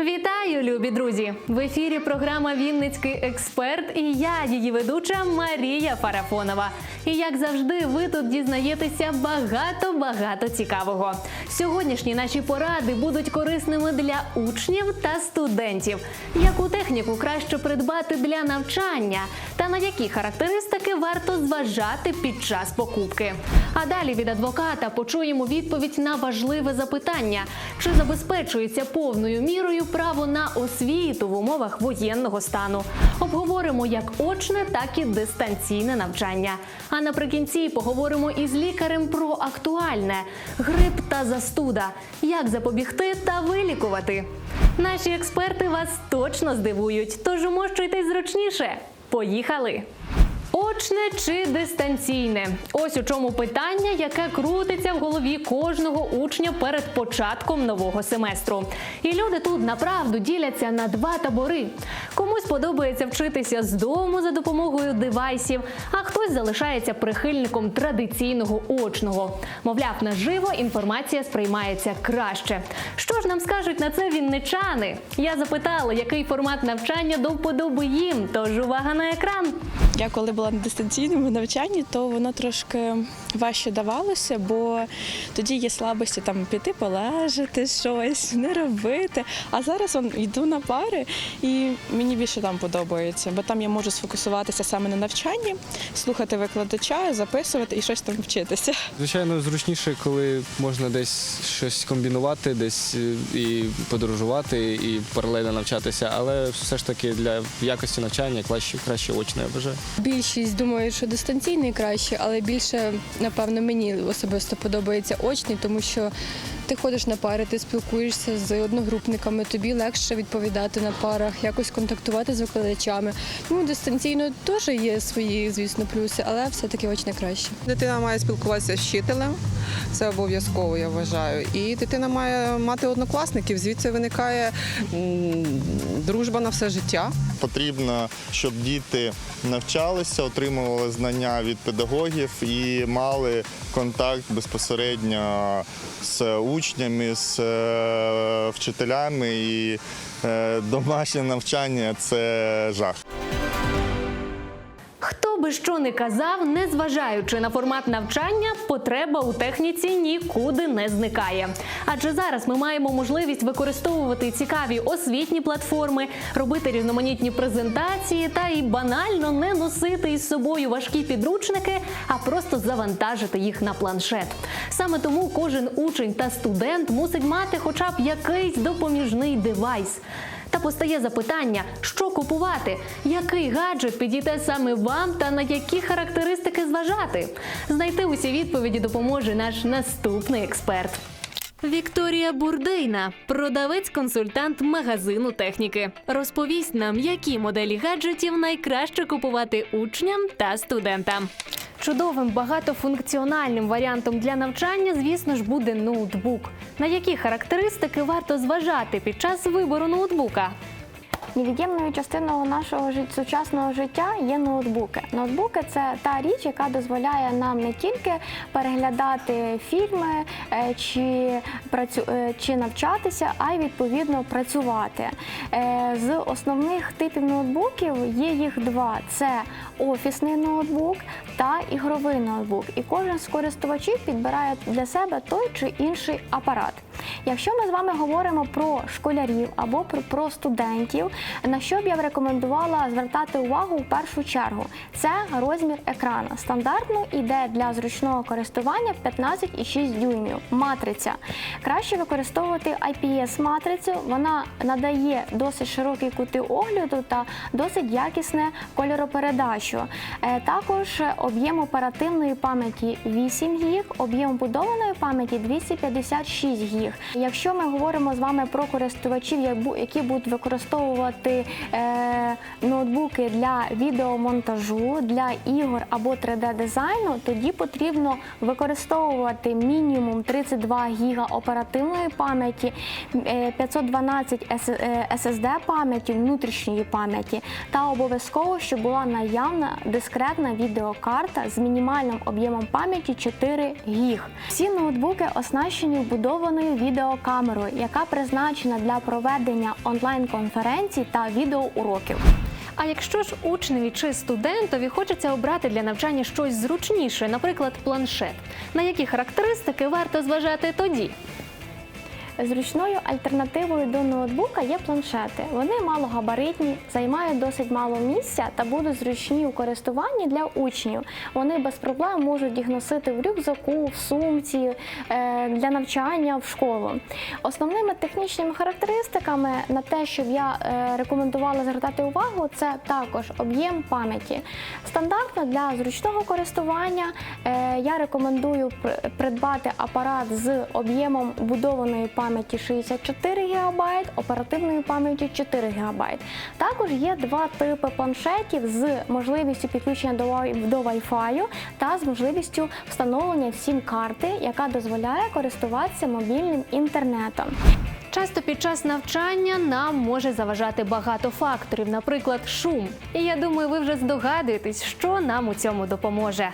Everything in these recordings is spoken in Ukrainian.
Вітаю, любі друзі! В ефірі програма Вінницький експерт і я, її ведуча Марія Фарафонова. І як завжди, ви тут дізнаєтеся багато-багато цікавого. Сьогоднішні наші поради будуть корисними для учнів та студентів. Яку техніку краще придбати для навчання, та на які характеристики варто зважати під час покупки. А далі від адвоката почуємо відповідь на важливе запитання: чи забезпечується повною мірою право на освіту в умовах воєнного стану? Обговоримо як очне, так і дистанційне навчання. А наприкінці поговоримо із лікарем про актуальне грип та застуда, як запобігти та вилікувати. Наші експерти вас точно здивують, тож умощуйтесь зручніше. Поїхали! Очне чи дистанційне? Ось у чому питання, яке крутиться в голові кожного учня перед початком нового семестру. І люди тут направду діляться на два табори. Комусь подобається вчитися з дому за допомогою девайсів, а хтось залишається прихильником традиційного очного. Мовляв, наживо інформація сприймається краще. Що ж нам скажуть на це вінничани? Я запитала, який формат навчання до вподоби їм. Тож увага на екран. Я коли була на дистанційному навчанні, то воно трошки важче давалося, бо тоді є слабості там піти полежати щось, не робити. А зараз он, йду на пари, і мені більше там подобається, бо там я можу сфокусуватися саме на навчанні, слухати викладача, записувати і щось там вчитися. Звичайно, зручніше, коли можна десь щось комбінувати, десь е, і подорожувати, і паралельно навчатися, але все ж таки для якості навчання краще, краще очне, я вважаю. Більшість думають, що дистанційний краще, але більше, напевно, мені особисто подобається очний, тому що ти ходиш на пари, ти спілкуєшся з одногрупниками, тобі легше відповідати на парах, якось контактувати з викладачами. Ну, дистанційно теж є свої, звісно, плюси, але все-таки очне краще. Дитина має спілкуватися з вчителем, це обов'язково, я вважаю. І дитина має мати однокласників. Звідси виникає дружба на все життя. Потрібно, щоб діти навчалися, отримували знання від педагогів і мали контакт безпосередньо з учнями, з е, вчителями. І е, домашнє навчання це жах. Хто би що не казав, незважаючи на формат навчання, потреба у техніці нікуди не зникає. Адже зараз ми маємо можливість використовувати цікаві освітні платформи, робити різноманітні презентації та і банально не носити із собою важкі підручники, а просто завантажити їх на планшет. Саме тому кожен учень та студент мусить мати хоча б якийсь допоміжний девайс. Та постає запитання, що купувати, який гаджет підійде саме вам та на які характеристики зважати. Знайти усі відповіді допоможе наш наступний експерт. Вікторія Бурдейна, продавець-консультант магазину техніки, розповість нам, які моделі гаджетів найкраще купувати учням та студентам. Чудовим багатофункціональним варіантом для навчання, звісно ж, буде ноутбук. На які характеристики варто зважати під час вибору ноутбука? Невід'ємною частиною нашого сучасного життя є ноутбуки. Ноутбуки це та річ, яка дозволяє нам не тільки переглядати фільми е, чи, працю... е, чи навчатися, а й відповідно працювати. Е, З основних типів ноутбуків є їх два: це офісний ноутбук та ігровий ноутбук. І кожен з користувачів підбирає для себе той чи інший апарат. Якщо ми з вами говоримо про школярів або про, студентів, на що б я б рекомендувала звертати увагу в першу чергу, це розмір екрана. Стандартно йде для зручного користування 15,6 дюймів. Матриця. Краще використовувати IPS-матрицю, вона надає досить широкі кути огляду та досить якісне кольоропередачу. Е, Також об'єм оперативної пам'яті 8 гіг, об'єм будованої пам'яті 256 гіг. Якщо ми говоримо з вами про користувачів, які будуть використовувати е, ноутбуки для відеомонтажу, для ігор або 3D-дизайну, тоді потрібно використовувати мінімум 32 гіга оперативної пам'яті, е, 512 С- е, SSD пам'яті, внутрішньої пам'яті, та обов'язково, щоб була наявна дискретна відеокарта з мінімальним об'ємом пам'яті 4 гіг. Всі ноутбуки оснащені вбудованою відеокамерою, яка призначена для проведення онлайн-конференцій та відеоуроків. А якщо ж учневі чи студентові хочеться обрати для навчання щось зручніше, наприклад, планшет, на які характеристики варто зважати тоді? Зручною альтернативою до ноутбука є планшети. Вони малогабаритні, займають досить мало місця та будуть зручні у користуванні для учнів. Вони без проблем можуть їх носити в рюкзаку, в сумці е, для навчання в школу. Основними технічними характеристиками на те, щоб я е, рекомендувала звертати увагу, це також об'єм пам'яті. Стандартно для зручного користування е, я рекомендую придбати апарат з об'ємом будованої пам'яті 64 ГБ, оперативною пам'яттю 4 ГБ. Також є два типи планшетів з можливістю підключення до Wi-Fi та з можливістю встановлення сім-карти, яка дозволяє користуватися мобільним інтернетом. Часто під час навчання нам може заважати багато факторів, наприклад, шум. І я думаю, ви вже здогадуєтесь, що нам у цьому допоможе.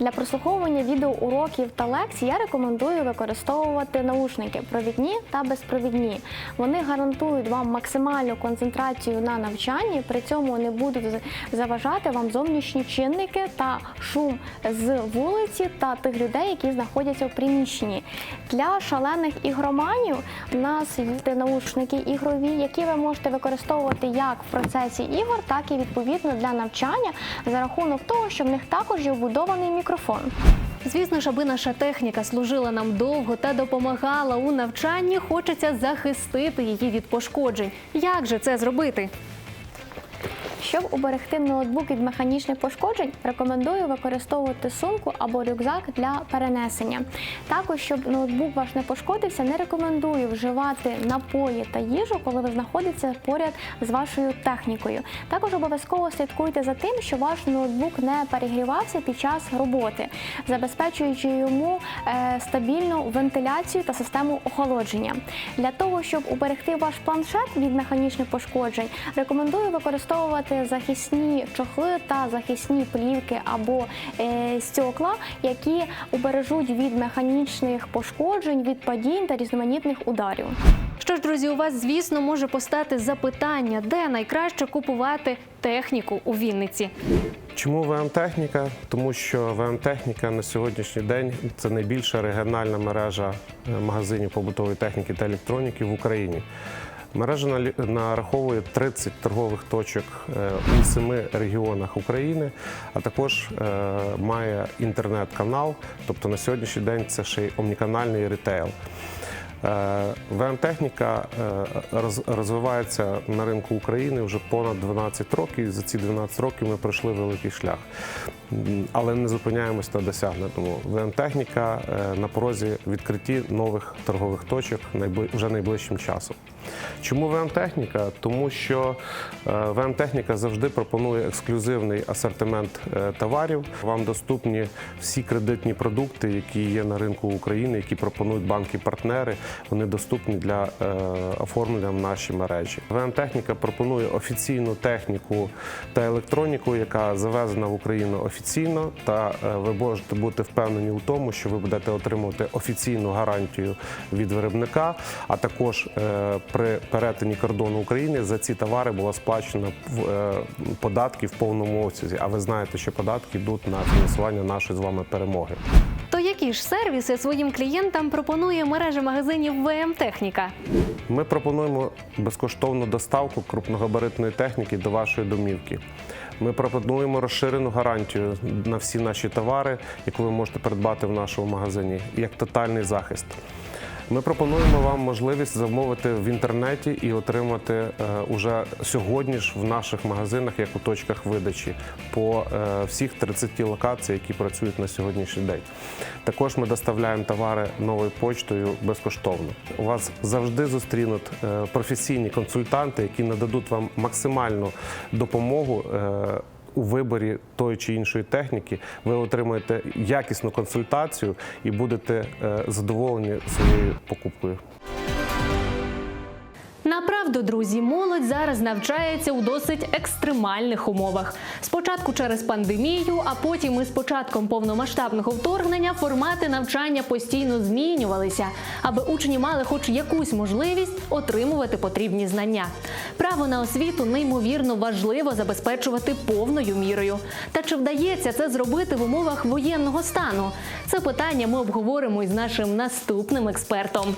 Для прослуховування відеоуроків та лекцій я рекомендую використовувати наушники провідні та безпровідні. Вони гарантують вам максимальну концентрацію на навчанні, при цьому не будуть заважати вам зовнішні чинники та шум з вулиці та тих людей, які знаходяться в приміщенні. Для шалених ігроманів у нас є наушники ігрові, які ви можете використовувати як в процесі ігор, так і відповідно для навчання за рахунок того, що в них також є вбудований мікрофон. Звісно ж, аби наша техніка служила нам довго та допомагала у навчанні, хочеться захистити її від пошкоджень. Як же це зробити? Щоб уберегти ноутбук від механічних пошкоджень, рекомендую використовувати сумку або рюкзак для перенесення. Також, щоб ноутбук ваш не пошкодився, не рекомендую вживати напої та їжу, коли ви знаходитеся поряд з вашою технікою. Також обов'язково слідкуйте за тим, щоб ваш ноутбук не перегрівався під час роботи, забезпечуючи йому е, стабільну вентиляцію та систему охолодження. Для того, щоб уберегти ваш планшет від механічних пошкоджень, рекомендую використовувати захисні чохли та захисні плівки або е, стекла, які убережуть від механічних пошкоджень, від падінь та різноманітних ударів. Що ж, друзі, у вас, звісно, може постати запитання, де найкраще купувати техніку у Вінниці. Чому ВМ-техніка? Тому що ВМ-техніка на сьогоднішній день це найбільша регіональна мережа е, магазинів побутової техніки та електроніки в Україні. Мережа нараховує 30 торгових точок е, у семи регіонах України, а також е, має інтернет-канал. Тобто на сьогоднішній день це ще й омніканальний ритейл. Е, ВМ-техніка е, роз- розвивається на ринку України вже понад 12 років. І за ці 12 років ми пройшли великий шлях. Але не зупиняємось на досягнутому. ВМ-техніка е, на порозі відкритті нових торгових точок вже найближчим часом. Чому ВМ-техніка? Тому що ВМ-техніка завжди пропонує ексклюзивний асортимент товарів. Вам доступні всі кредитні продукти, які є на ринку України, які пропонують банки-партнери. Вони доступні для е, оформлення в нашій мережі. ВМ-техніка пропонує офіційну техніку та електроніку, яка завезена в Україну офіційно. Та е, ви можете бути впевнені у тому, що ви будете отримувати офіційну гарантію від виробника, а також е, при перетині кордону України за ці товари було сплачено податки в повному обсязі. А ви знаєте, що податки йдуть на фінансування нашої з вами перемоги. Які ж сервіси своїм клієнтам пропонує мережа магазинів ВМ Техніка? Ми пропонуємо безкоштовну доставку крупногабаритної техніки до вашої домівки. Ми пропонуємо розширену гарантію на всі наші товари, яку ви можете придбати в нашому магазині, як тотальний захист. Ми пропонуємо вам можливість замовити в інтернеті і отримати е, уже сьогодні ж в наших магазинах, як у точках видачі, по е, всіх 30 локацій, які працюють на сьогоднішній день. Також ми доставляємо товари новою почтою безкоштовно. У вас завжди зустрінуть е, професійні консультанти, які нададуть вам максимальну допомогу. У виборі тої чи іншої техніки ви отримаєте якісну консультацію і будете е, задоволені своєю покупкою. Направду, друзі, молодь зараз навчається у досить екстремальних умовах. Спочатку через пандемію, а потім із початком повномасштабного вторгнення формати навчання постійно змінювалися, аби учні мали хоч якусь можливість отримувати потрібні знання. Право на освіту неймовірно важливо забезпечувати повною мірою. Та чи вдається це зробити в умовах воєнного стану? Це питання ми обговоримо із нашим наступним експертом.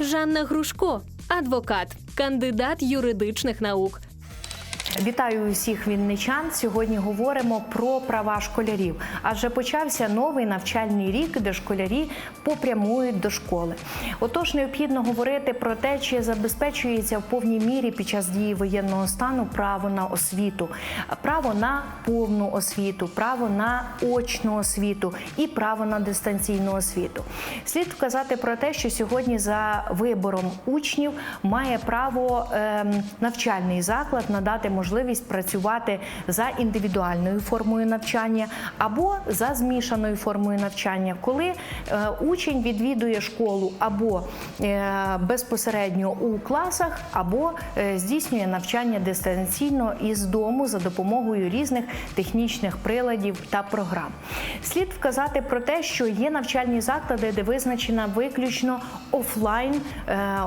Жанна Грушко, адвокат, кандидат юридичних наук. Вітаю усіх вінничан. Сьогодні говоримо про права школярів. Адже почався новий навчальний рік, де школярі попрямують до школи. Отож, необхідно говорити про те, чи забезпечується в повній мірі під час дії воєнного стану право на освіту, право на повну освіту, право на очну освіту і право на дистанційну освіту. Слід вказати про те, що сьогодні за вибором учнів має право ем, навчальний заклад надати можливість працювати за індивідуальною формою навчання або за змішаною формою навчання, коли е, учень відвідує школу або е, безпосередньо у класах, або е, здійснює навчання дистанційно із дому за допомогою різних технічних приладів та програм. Слід вказати про те, що є навчальні заклади, де визначена виключно офлайн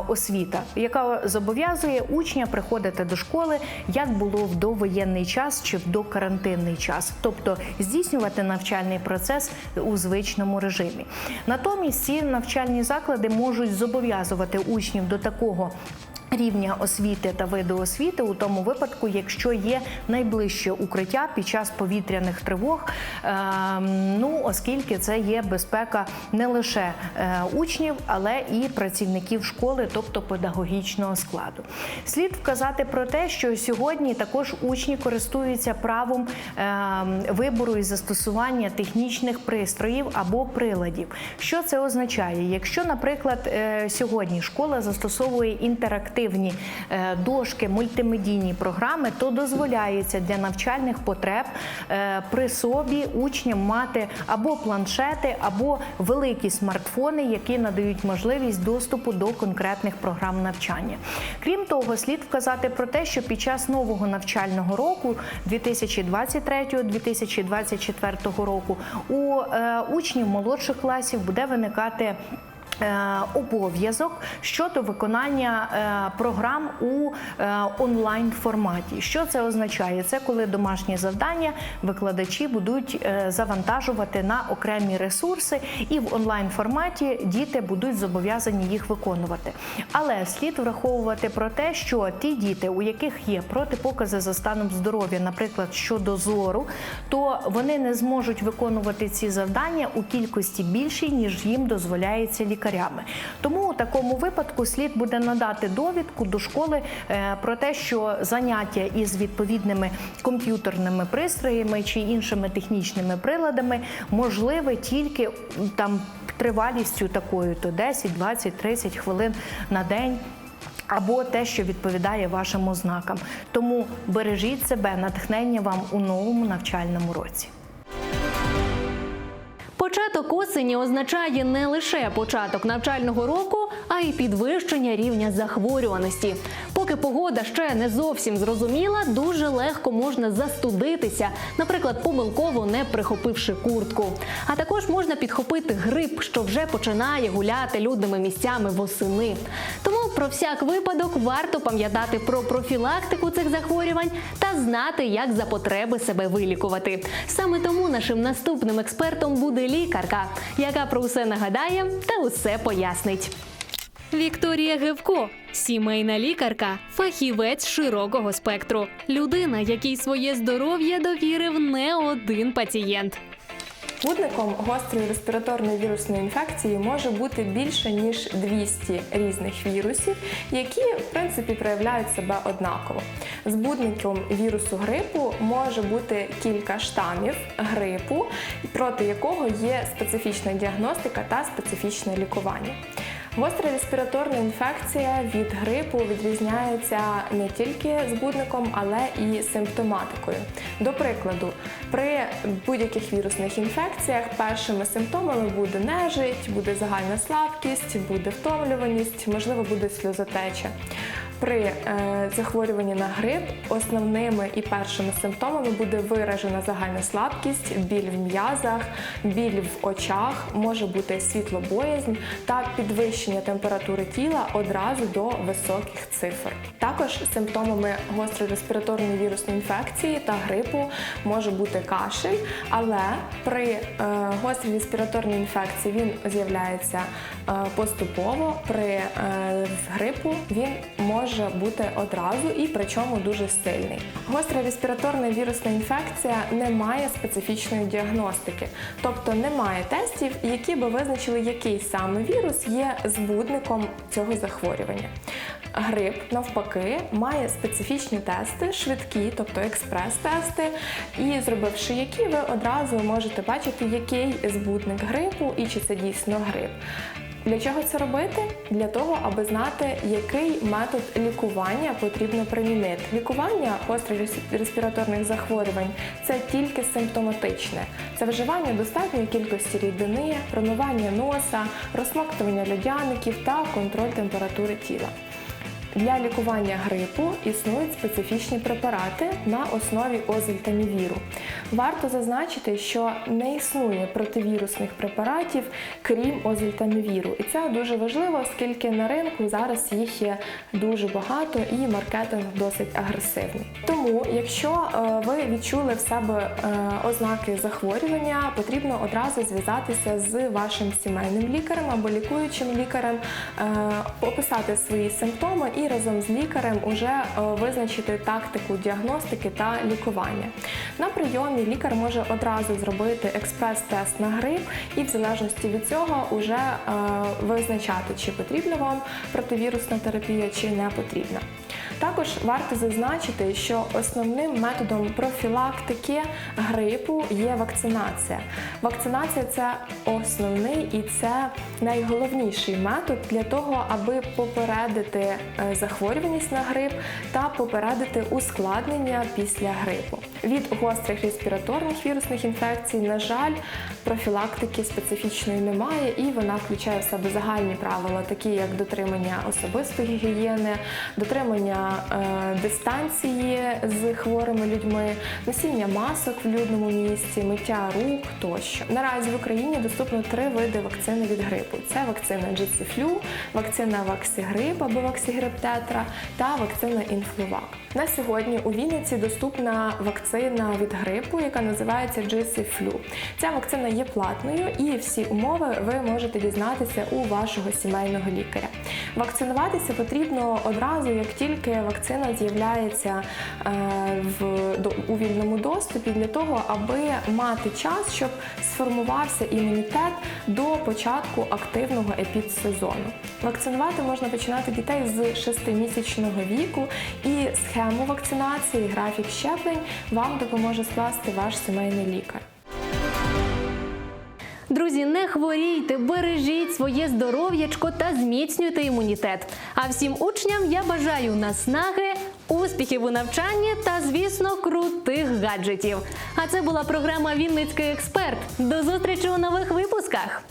освіта, яка зобов'язує учня приходити до школи, як було в довоєнний час чи в докарантинний час, тобто здійснювати навчальний процес у звичному режимі. Натомість ці навчальні заклади можуть зобов'язувати учнів до такого. Рівня освіти та виду освіти у тому випадку, якщо є найближче укриття під час повітряних тривог, ем, ну оскільки це є безпека не лише е, учнів, але і працівників школи, тобто педагогічного складу. Слід вказати про те, що сьогодні також учні користуються правом ем, вибору і застосування технічних пристроїв або приладів. Що це означає? Якщо, наприклад, е, сьогодні школа застосовує інтерактивні е, дошки, мультимедійні програми, то дозволяється для навчальних потреб е, при собі учням мати або планшети, або великі смартфони, які надають можливість доступу до конкретних програм навчання. Крім того, слід вказати про те, що під час нового навчального року 2023-2024 року у е, учнів молодших класів буде виникати. Е, Обов'язок щодо виконання е, програм у е, онлайн форматі. Що це означає? Це коли домашні завдання викладачі будуть завантажувати на окремі ресурси, і в онлайн форматі діти будуть зобов'язані їх виконувати. Але слід враховувати про те, що ті діти, у яких є протипокази за станом здоров'я, наприклад, щодо зору, то вони не зможуть виконувати ці завдання у кількості більшій, ніж їм дозволяється лікарями. Тому у такому випадку слід буде надати довідку до школи е, про те, що заняття із відповідними комп'ютерними пристроями чи іншими технічними приладами можливе тільки там тривалістю такою, то 10, 20, 30 хвилин на день. Або те, що відповідає вашим ознакам. Тому бережіть себе, натхнення вам у новому навчальному році. Початок осені означає не лише початок навчального року, а й підвищення рівня захворюваності. Поки погода ще не зовсім зрозуміла, дуже легко можна застудитися, наприклад, помилково не прихопивши куртку. А також можна підхопити грип, що вже починає гуляти людними місцями восени. Тому про всяк випадок варто пам'ятати про профілактику цих захворювань та знати, як за потреби себе вилікувати. Саме тому нашим наступним експертом буде лікарка, яка про усе нагадає та усе пояснить. Вікторія Гевко, сімейна лікарка, фахівець широкого спектру, людина, якій своє здоров'я довірив не один пацієнт. Збудником гострої респіраторної вірусної інфекції може бути більше ніж 200 різних вірусів, які в принципі проявляють себе однаково. Збудником вірусу грипу може бути кілька штамів грипу, проти якого є специфічна діагностика та специфічне лікування. Гостра респіраторна інфекція від грипу відрізняється не тільки збудником, але і симптоматикою. До прикладу, при будь-яких вірусних інфекціях першими симптомами буде нежить, буде загальна слабкість, буде втомлюваність, можливо, буде сльозотеча. При е, захворюванні на грип основними і першими симптомами буде виражена загальна слабкість, біль в м'язах, біль в очах, може бути світлобоязнь та підвищення температури тіла одразу до високих цифр. Також симптомами гострої респіраторної вірусної інфекції та грипу може бути кашель, але при е, гострій респіраторній інфекції він з'являється е, поступово. При грипу він може бути одразу і причому дуже сильний. Гостра респіраторна вірусна інфекція не має специфічної діагностики, тобто немає тестів, які би визначили, який саме вірус є збудником цього захворювання. Грип, навпаки, має специфічні тести, швидкі, тобто експрес-тести, і зробивши які, ви одразу можете бачити, який збудник грипу і чи це дійсно грип. Для чого це робити? Для того, аби знати, який метод лікування потрібно примінити. Лікування гострих респіраторних захворювань це тільки симптоматичне. Це вживання достатньої кількості рідини, промивання носа, розсмоктування льодяників та контроль температури тіла. Для лікування грипу існують специфічні препарати на основі озельтамівіру. Варто зазначити, що не існує противірусних препаратів, крім озельтамівіру. І це дуже важливо, оскільки на ринку зараз їх є дуже багато і маркетинг досить агресивний. Тому, якщо е, ви відчули в себе е, ознаки захворювання, потрібно одразу зв'язатися з вашим сімейним лікарем або лікуючим лікарем, е, описати свої симптоми і разом з лікарем уже е, визначити тактику діагностики та лікування. На прийомі лікар може одразу зробити експрес-тест на грип і в залежності від цього вже е, визначати, чи потрібна вам противірусна терапія, чи не потрібна. Також варто зазначити, що основним методом профілактики грипу є вакцинація. Вакцинація це основний і це найголовніший метод для того, аби попередити е, захворюваність на грип та попередити ускладнення після грипу. Від гострих респіраторних вірусних інфекцій, на жаль, профілактики специфічної немає, і вона включає в себе загальні правила, такі як дотримання особистої гігієни, дотримання е, дистанції з хворими людьми, носіння масок в людному місці, миття рук тощо. Наразі в Україні доступно три види вакцини від грипу: це вакцина GC-Flu, вакцина Ваксігрип або Ваксігрип Тетра та вакцина Інфлувак. На сьогодні у Вінниці доступна вакцина від грипу, яка називається GC-Flu. Ця вакцина є платною і всі умови ви можете дізнатися у вашого сімейного лікаря. Вакцинуватися потрібно одразу, як тільки вакцина з'являється е, в у вільному доступі, для того, аби мати час, щоб сформувався імунітет до початку активного епідсезону. Вакцинувати можна починати дітей з 6-місячного віку, і схему вакцинації, графік щеплень вам допоможе скласти ваш сімейний лікар. Друзі, не хворійте, бережіть своє здоров'ячко та зміцнюйте імунітет. А всім учням я бажаю наснаги, успіхів у навчанні та, звісно, крутих гаджетів. А це була програма Вінницький експерт. До зустрічі у нових випусках.